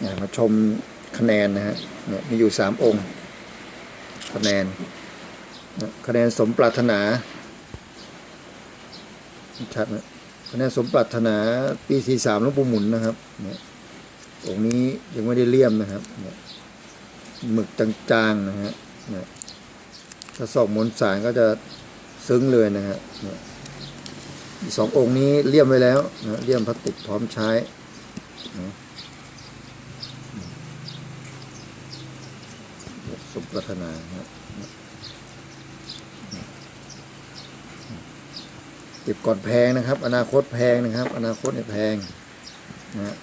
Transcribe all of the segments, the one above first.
เนี่ยมาชมคะแนนนะฮะเนี่ยมีอยู่สามองค์ คะแนนคะแนนสมปรารถนาชัดนะคะแนนสมปรารถนาปีสี่สามหลวงปู่หมุนนะครับเนี่ยองค์นี้ยังไม่ได้เลี่ยมนะครับเนี่ยหมึกจางๆนะฮะเนี่ยถ้าสอบมวลสารก็จะซึ้งเลยนะฮะเนี่ยสององค์นี้เลี่ยมไว้แล้วนะเลี่ยมพลาสติกพร้อมใช้นะ สมปรารถนานะฮะเก็บก่อนแพงนะครับ อนาคตแพงนะครับ อนาคตเนี่ยแพงนะฮะ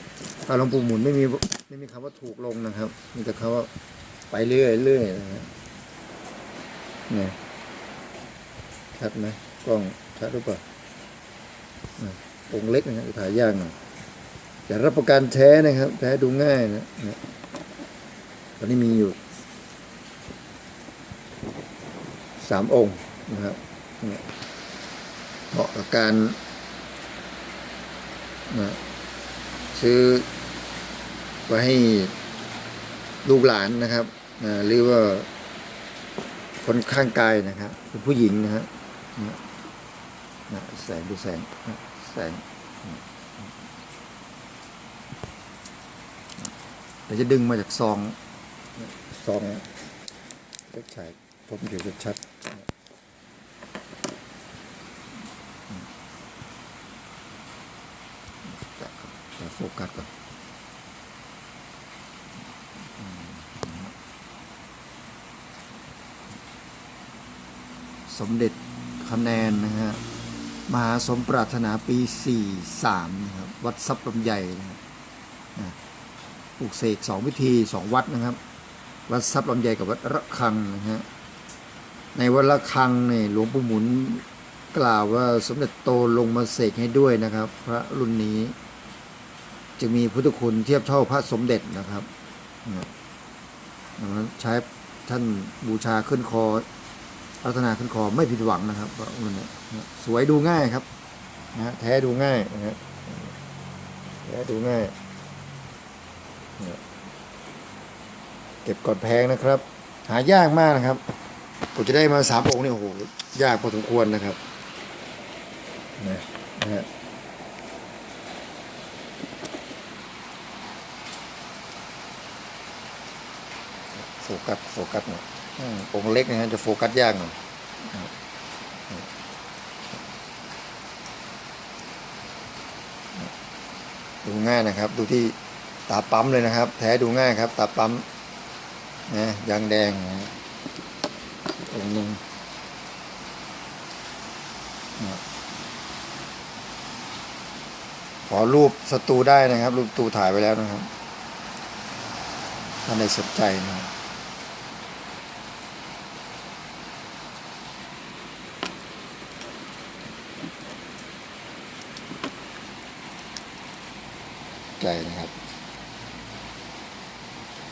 ถ้าหลวงปู่หมุนไม่มีไม่มีคำว่าถูกลงนะครับ มีแต่คำว่าไปเรื่อยเรื่อยนะฮะเนี่ยชัดไหมกล้องชัดหรือเปล่าองเล็กนะฮะถ่ายยากหน่อยแต่รับประกันแท้นะครับ แท้ดูง่ายนะนะตอนนี้มีอยู่ สามองค์นะครับเหมาะกับการนะซื้อไว้ให้ลูกหลานนะครับนะหรือว่าคนข้างกายนะครับเป็นผู้หญิงนะฮะนะนะแสงดูแสงนะแสงเดี๋ยวจะดึงมาจากซองซองเล็กชาย ผมเดี๋ยวจะชัดจะโฟกัสก่อนสมเด็จคะแนนนะฮะ มหาสมปรารถนาปี 43 นะครับ วัดทรัพย์ลำใหญ่นะครับปลูกเสกสองวิธีสองวัดนะครับ วัดทรัพย์ลำใหญ่กับวัดระฆังนะฮะ ในวัดระฆังเนี่ยหลวงปู่หมุนกล่าวว่าสมเด็จโตลงมาเสกให้ด้วยนะครับ พระรุ่นนี้จะมีพุทธคุณเทียบเท่าพระสมเด็จนะครับใช้ท่านบูชาขึ้นคอรัตนาขึ้นคอไม่ผิดหวังนะครับพระองค์นี้สวยดูง่ายครับนะแท้ดูง่ายนะฮะแท้ดูง่ายเก็บก่อนแพงนะครับ หายากมากนะครับ ผมจะได้มาสามองค์นี่โอ้โหยากพอสมควรนะครับนะนะฮะโฟกัสโฟกัสหน่อยอืมองค์เล็กนะฮะจะโฟกัสยากหน่อยดูง่ายนะครับ ดูที่ตาปั๊มเลยนะครับ แท้ดูง่ายครับ ตาปั๊มนะยางแดงนะ องหนึ่งขอรูปสตูได้นะครับ รูปตูถ่ายไว้แล้วนะครับถ้าในสนใจนะครับใจนะครับ